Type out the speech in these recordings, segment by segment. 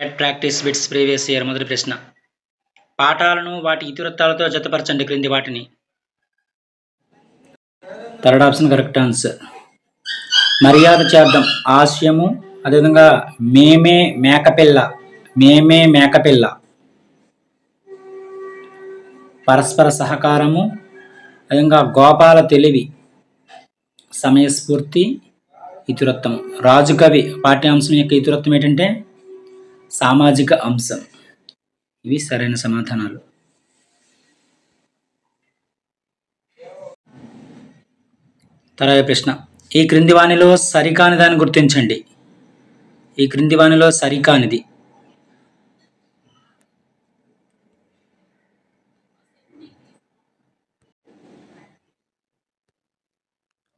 Net practice bits previous year మొదటి ప్రశ్న. పాఠాలను వాటి ఇతివృత్తాలతో జతపరచండి క్రింది వాటిని. థర్డ్ ఆప్షన్ కరెక్ట్ ఆన్సర్ మర్యాద చేద్దాం. ఆశయము అదేవిధంగా మేమే మేకపిల్ల. మేమే మేకపిల్ల. పరస్పర సహకారము అదేవిధంగా గోపాల తెలివి. సమయస్ఫూర్తి ఇతివృత్తం. రాజుకవి పాఠ్యాంశం యొక్క ఇతివృత్తం ఏంటంటే సామాజిక అంశం. ఇవి సరైన సమాధానాలు. తర్వాత ప్రశ్న. ఈ క్రింది వాణిలో సరికాని దాన్ని గుర్తించండి. ఈ క్రింది వాణిలో సరికానిది.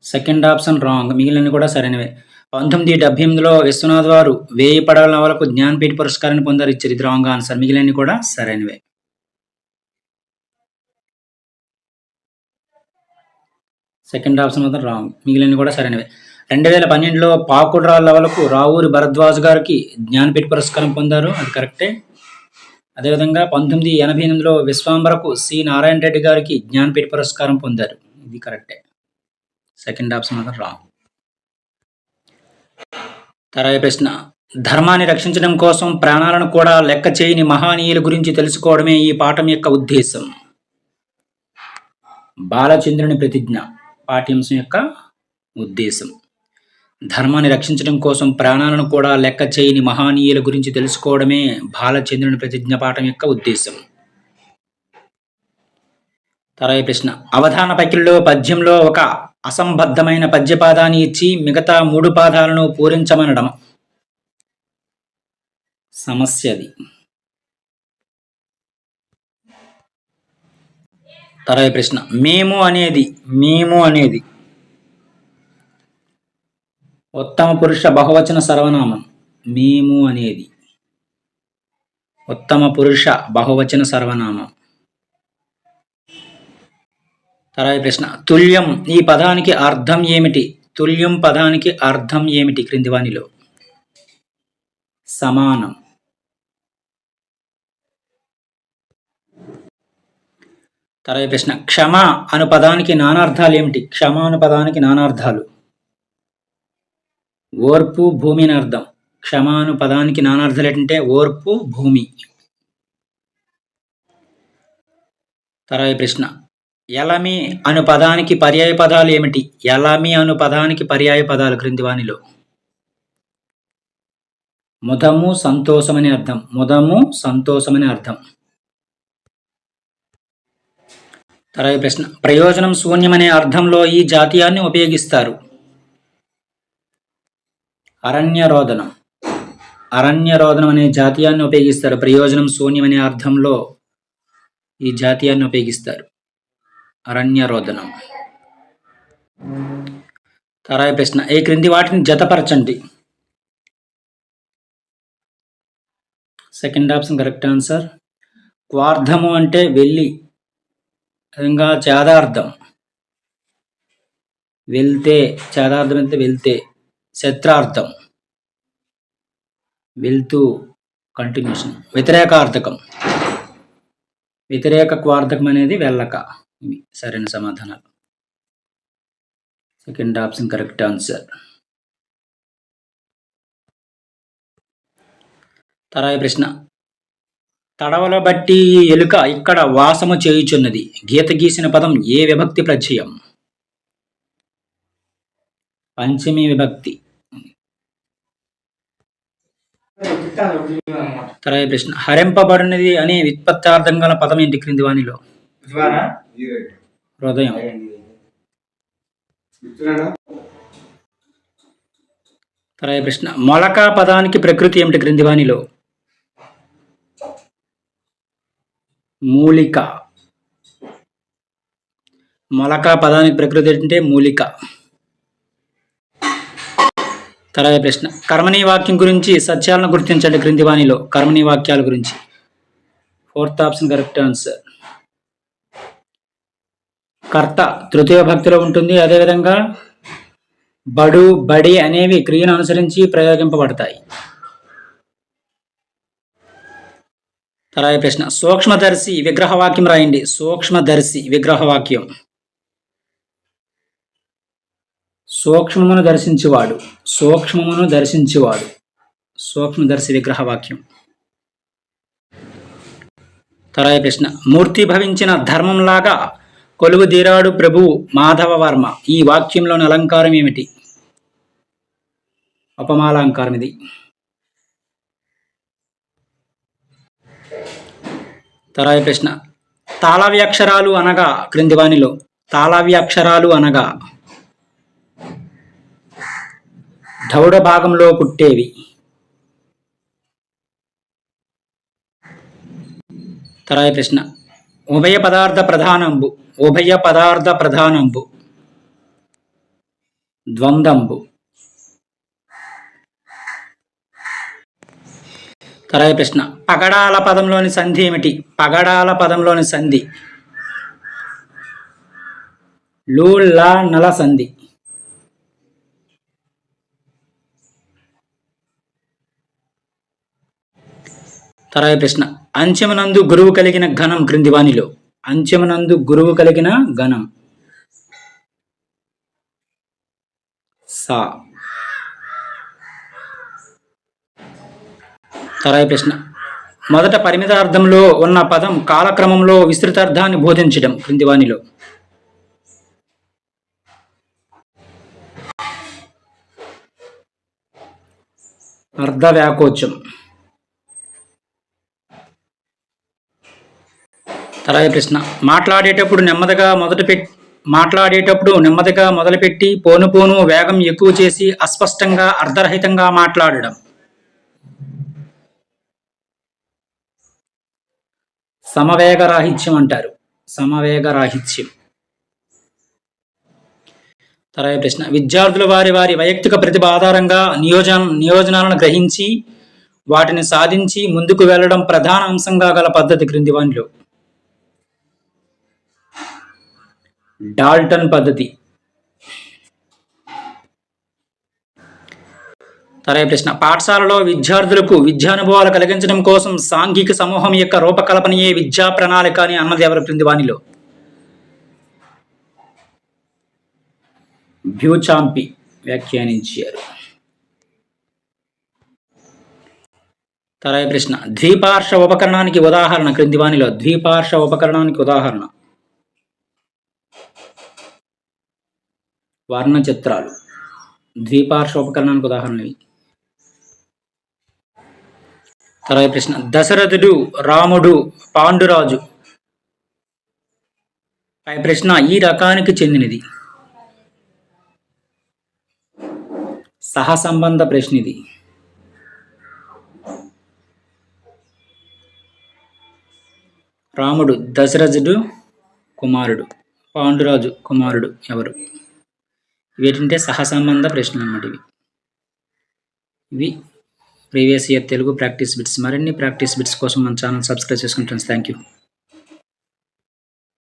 Second option wrong. మిగిలిన కూడా సరైనవే. పంతొమ్మిది డెబ్బై ఎనిమిదిలో విశ్వనాథ్ వారు వేయి పడవల నవలకు జ్ఞానపీఠ పురస్కారాన్ని పొందారు చరిత్ర ఇది రాంగ్ ఆన్సర్ మిగిలినవి కూడా సరైనవే. సెకండ్ ఆప్షన్ మాత్రం రాంగ్. మిగిలిన కూడా సరైనవే. రెండు వేల పన్నెండులో పాకుడ్రా లెవెల్కు రావూరి భరద్వాజ్ గారికి జ్ఞానపీఠ పురస్కారం పొందారు. అది కరెక్టే. అదేవిధంగా పంతొమ్మిది ఎనభై ఎనిమిదిలో విశ్వాంబరకు సి నారాయణ రెడ్డి గారికి జ్ఞానపీఠ పురస్కారం పొందారు. ఇది కరెక్టే. సెకండ్ ఆప్షన్ మాత్రం రాంగ్. తర్వాత ప్రశ్న. ధర్మాన్ని రక్షించడం కోసం ప్రాణాలను కూడా లెక్క చేయని మహానీయుల గురించి తెలుసుకోవడమే ఈ పాఠం యొక్క ఉద్దేశం. బాలచంద్రుని ప్రతిజ్ఞ పాఠ్యాంశం యొక్క ఉద్దేశం. ధర్మాన్ని రక్షించడం కోసం ప్రాణాలను కూడా లెక్క చేయని మహానీయుల గురించి తెలుసుకోవడమే బాలచంద్రుని ప్రతిజ్ఞ పాఠం యొక్క ఉద్దేశం. తర్వాత ప్రశ్న అవధాన పకిల్లో పద్యంలో ఒక అసంబద్ధమైన పద్యపాదాన్ని ఇచ్చి మిగతా మూడు పాదాలను పూరించమనడం సమస్యది. తర్వాత ప్రశ్న. మేము అనేది మేము అనేది. ఉత్తమ పురుష బహువచన సర్వనామం. మేము అనేది. ఉత్తమ పురుష బహువచన సర్వనామం. తర్వాత ప్రశ్న. తుల్యం ఈ పదానికి అర్థం ఏమిటి? తుల్యం పదానికి అర్థం ఏమిటి క్రింది వానిలో సమానం. తర్వాత ప్రశ్న. క్షమ అను పదానికి నానార్థాలు ఏమిటి? క్షమ అను పదానికి నానార్థాలు. ఓర్పు భూమి అని అర్థం. క్షమ అను పదానికి నానార్థాలు ఏంటంటే ఓర్పు భూమి. తర్వాత ప్రశ్న. ఎలమి అను పదానికి పర్యాయ పదాలు ఏమిటి? ఎలమి అను పదానికి పర్యాయ పదాలు క్రింది వానిలో ముదము సంతోషమని అర్థం. ముదము సంతోషమని అర్థం. తర్వాత ప్రశ్న. ప్రయోజనం శూన్యమనే అర్థంలో ఈ జాతీయాన్ని ఉపయోగిస్తారు. అరణ్యరోదనం. అరణ్యరోదనం అనే జాతీయాన్ని ఉపయోగిస్తారు. ప్రయోజనం శూన్యమనే అర్థంలో ఈ జాతీయాన్ని ఉపయోగిస్తారు. అరణ్యరోదనం. తర్వాత ప్రశ్న. ఏ క్రింది వాటిని జతపరచండి? Second option correct answer. క్వార్థము అంటే వెళ్ళి ఇంకా చేదార్థం వెళ్తే చేదార్థం అంటే వెళ్తే శత్రార్థం. వెళ్తూ కంటిన్యూషన్ వ్యతిరేకార్థకం వ్యతిరేక క్వార్థకం అనేది వెళ్ళక. ఇవి సరైన సమాధానాలు. సెకండ్ ఆప్షన్ కరెక్ట్ ఆన్సర్ తర్వాత ప్రశ్న. తడవల బట్టి ఎలుక ఇక్కడ వాసము చేయుచున్నది. గీత గీసిన పదం ఏ విభక్తి ప్రత్యయం? పంచమి విభక్తి. తర్వాత ప్రశ్న. హరింపబడినది అనే విత్పత్తార్థం గల పదం ఏంటి క్రింది వాణిలో? హృదయం. తర్వాత ప్రశ్న. మొలక పదానికి ప్రకృతి ఏమిటి క్రింది వానిలో మూలిక. మొలక పదానికి ప్రకృతి ఏంటంటే మూలిక. తర్వాత ప్రశ్న. కర్మణీ వాక్యం గురించి సత్యాలను గుర్తించండి క్రింది వాణిలో కర్మణీ వాక్యాల గురించి. ఫోర్త్ ఆప్షన్ కరెక్ట్ ఆన్సర్ కర్త తృతీయ భక్తిలో ఉంటుంది. అదేవిధంగా బడు బడి అనేవి క్రియను అనుసరించి ప్రయోగింపబడతాయి. తర్వాత ప్రశ్న సూక్ష్మదర్శి విగ్రహవాక్యం రాయండి. సూక్ష్మదర్శి విగ్రహవాక్యం. సూక్ష్మమును దర్శించువాడు. సూక్ష్మమును దర్శించేవాడు. సూక్ష్మదర్శి విగ్రహవాక్యం. తర్వాత ప్రశ్న మూర్తి భవించిన ధర్మంలాగా కొలువు తీరాడు ప్రభు మాధవ వర్మ ఈ వాక్యంలోని అలంకారం ఏమిటి? ఉపమాలంకారం ఇది తర్వాత ప్రశ్న. తాళవ్యక్షరాలు అనగా క్రింది వానిలో తాళవ్యక్షరాలు అనగా దౌడ భాగంలో పుట్టేవి. తర్వాత ప్రశ్న. ఉభయ పదార్థ ప్రధానంబు. ఉభయ పదార్థ ప్రధానంబు ద్వందంబు. తర్వాత ప్రశ్న. పగడాల పదంలోని సంధి ఏమిటి? పగడాల పదంలోని సంధి. లు నల సంధి. తర్వాత ప్రశ్న. అంచెమునందు గురువు కలిగిన ఘనం క్రింది వాణిలో అంచెమునందు గురువు కలిగిన ఘనం. సా. తరాయి ప్రశ్న. మొదట పరిమితార్థంలో ఉన్న పదం కాలక్రమంలో విస్తృతార్థాన్ని బోధించడం క్రింది వానిలో అర్ధ వ్యాకోచం తర్వాత ప్రశ్న. మాట్లాడేటప్పుడు నెమ్మదిగా మొదట పెట్టి మాట్లాడేటప్పుడు నెమ్మదిగా మొదలుపెట్టి పోను పోను వేగం ఎక్కువ చేసి అస్పష్టంగా అర్ధరహితంగా మాట్లాడడం. సమవేగరాహిత్యం అంటారు. సమవేగరాహిత్యం తర్వాత ప్రశ్న. విద్యార్థులు వారి వారి వైయక్తిక ప్రతిభ ఆధారంగా నియోజన నియోజనాలను గ్రహించి వాటిని సాధించి ముందుకు వెళ్ళడం ప్రధాన అంశంగా గల పద్ధతి క్రింది వానిలో డాల్టన్ పద్ధతి. తర్వాత ప్రశ్న. పాఠశాలలో విద్యార్థులకు విద్యానుభవాలు కలిగించడం కోసం సాంఘిక సమూహం యొక్క రూపకల్పనయే విద్యా ప్రణాళిక అని అన్నది ఎవరు క్రింది వాణిలో బ్యూచాంపి వ్యాఖ్యానించారు. తర్వాత ప్రశ్న. ద్విపార్శ్వ ఉపకరణానికి ఉదాహరణ. క్రింది వాణిలో ద్విపార్శ్వ ఉపకరణానికి ఉదాహరణ. వర్ణ చిత్రాలు ఉపకరణానికి ఉదాహరణలు తర్వాత ప్రశ్న. దశరథుడు రాముడు పాండురాజు. పై ప్రశ్న ఈ రకానికి చెందినది. సహసంబంధ ప్రశ్న ఇది. రాముడు దశరథుడు కుమారుడు. పాండురాజు కుమారుడు ఎవరు? వీటింటే సహసంబంధ ప్రశ్నలు అన్నమాట ఇవి. ఇవి previous year Telugu practice bits. మరిన్ని ప్రాక్టీస్ బిట్స్ కోసం మన ఛానల్ సబ్స్క్రైబ్ చేసుకుంటాను థ్యాంక్ యూ